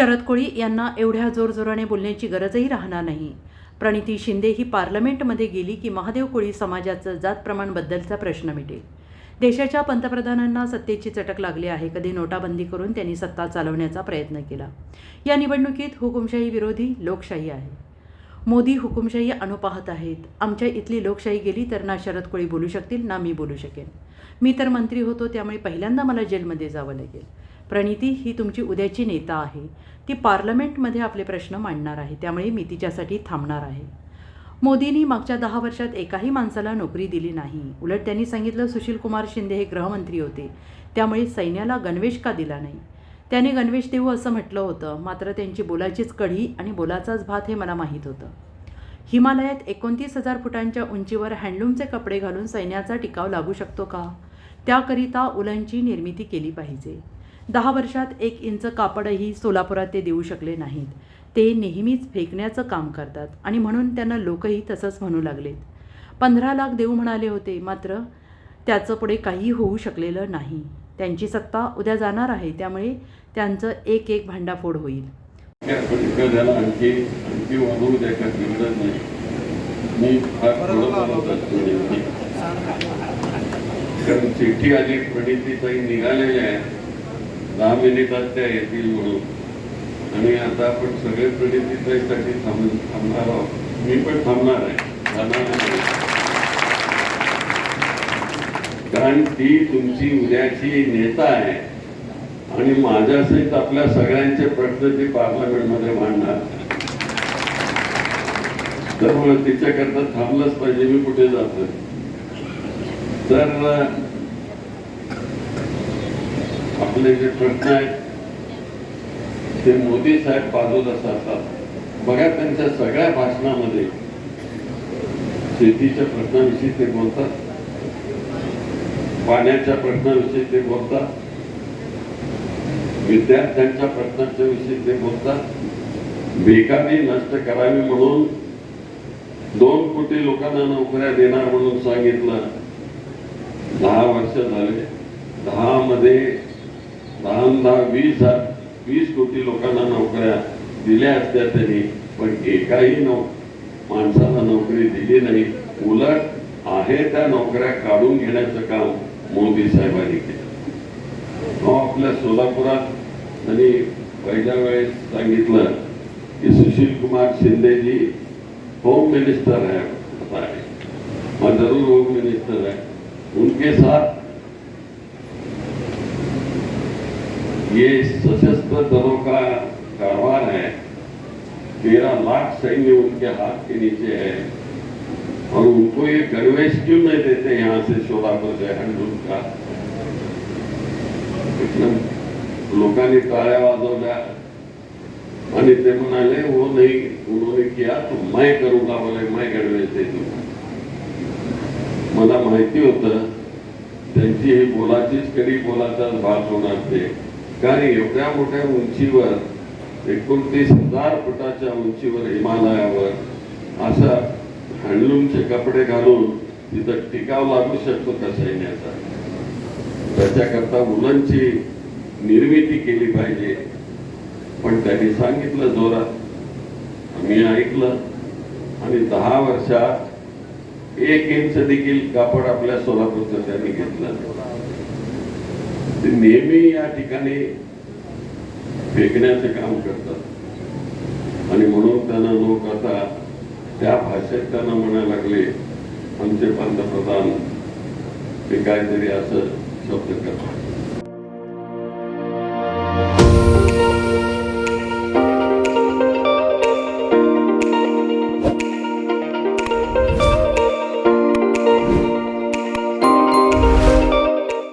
शरद कोळी यांना एवढ्या जोरजोराने बोलण्याची गरजही राहणार नाही. प्रणिती शिंदे ही पार्लमेंटमध्ये गेली की महादेव कोळी समाजाचं जात प्रमाणबद्दलचा प्रश्न मिटेल. देशाच्या पंतप्रधानांना सत्तेची चटक लागली आहे. कधी नोटाबंदी करून त्यांनी सत्ता चालवण्याचा प्रयत्न केला. या निवडणुकीत हुकुमशाही विरोधी लोकशाही आहे. मोदी हुकुमशाही अनुपाहत आहेत. आमच्या इथली लोकशाही गेली तर ना शरद कोळी बोलू शकतील ना मी बोलू शकेन. मी तर मंत्री होतो त्यामुळे पहिल्यांदा मला जेलमध्ये जावं लागेल. प्रणिती ही तुमची उद्याची नेता आहे. ती पार्लमेंटमध्ये आपले प्रश्न मांडणार आहे. त्यामुळे मी तिच्यासाठी थांबणार आहे. मोदींनी मागच्या दहा वर्षात एकाही माणसाला नोकरी दिली नाही. उलट त्यांनी सांगितलं सुशील कुमार शिंदे हे गृहमंत्री होते. त्यामुळे सैन्याला गणवेश का दिला नाही? त्याने गणवेश देऊ असं म्हटलं होतं. मात्र त्यांची बोलाचीच कढी आणि बोलाचाच भात हे मला माहीत होतं. हिमालयात एकोणतीस हजार फुटांच्या उंचीवर हँडलूमचे कपडे घालून सैन्याचा टिकाव लागू शकतो का? त्याकरिता उलंची निर्मिती केली पाहिजे. दहा वर्षात एक इंच कापडही सोलापुरात ते देऊ शकले नाहीत. ते नेहमीच फेकण्याचं काम करतात आणि म्हणून त्यांना लोकही तसंच म्हणू लागलेत. पंधरा लाख देऊ म्हणाले होते मात्र त्याचं पुढे काही होऊ शकलेलं नाही. त्यांची सत्ता उद्या जाणार आहे त्यामुळे त्यांचं एक एक भांडाफोड होईल. पण कारण चिठ्ठी आली प्रणितीताई निघालेल्या आहे. दहा मिनिटात त्या येतील म्हणून. आणि आता आपण सगळे प्रणितीताईसाठी थांब थांबणार आहोत. मी पण थांबणार आहे. कारण ती तुमची उद्याची नेता आहे. आणि माझ्यासहित आपल्या सगळ्यांचे प्रश्न ती पार्लमेंटमध्ये मांडणार. त्यामुळे तिच्याकरता थांबलंच पाहिजे. मी कुठे जातो तर आपले जे प्रश्न आहेत ते मोदी साहेब बाजूला सारतात बघा त्यांच्या सगळ्या भाषणामध्ये शेतीच्या प्रश्नाविषयी ते बोलतात. पाण्याच्या प्रश्नाविषयी ते बोलतात. विद्यार्थ्यांच्या प्रश्नाच्या विषयी ते बोलतात. बेकारी नष्ट करावी म्हणून दोन कोटी लोकांना नोकऱ्या देणार म्हणून सांगितलं. दहा वर्ष झाले. दहा मध्ये दहा वीस हा- वीस कोटी लोकांना नोकऱ्या दिल्या असत्या तरी पण एकाही नो माणसाला नोकरी दिली नाही. उलट आहे त्या नोकऱ्या काढून घेण्याचं काम मोदी साहेबांनी केलं. आपल्या सोलापुरात त्यांनी पहिल्या वेळेस सांगितलं की सुशील कुमार शिंदेजी होम मिनिस्टर है आता है मैं जरूर होम मिनिस्टर है उनके साथ ये सशस्त्र दलों का कारोबार है। तेरह लाख सैन्य उनके हाथ के नीचे है और उनको ये गणवेश क्यों नहीं देते यहाँ से शोलापुर से हंडून का। लोकांनी टाळ्या वाजवल्या आणि ते म्हणाले वो नहीं, उन्होंने किया तो मैं करूँगा बोले, मैं गणवेश दे दूँगा। मला माहिती होतं त्यांची ही बोलाचीच कधी बोलाचाच भाग होणार ते कारण एवढ्या मोठ्या उंचीवर एकोणतीस हजार फुटाच्या उंचीवर हिमालयावर असा हँडलूमचे कपडे घालून तिथं टिकाव लागू शकतो का सैन्याचा? त्याच्याकरता मुलांची निर्मिती केली पाहिजे. पण त्यांनी सांगितलं जोरात. मी ऐकलं. आणि दहा वर्षात एक इंच देखील कापड आपल्या सोलापूरचं त्यांनी घेतलं ते नेहमी या ठिकाणी फेकण्याचं काम करतात. आणि म्हणून त्यांना लोक आता त्या भाषेत त्यांना म्हणायला लागले आमचे पंतप्रधान ते काहीतरी असं शब्द करतात.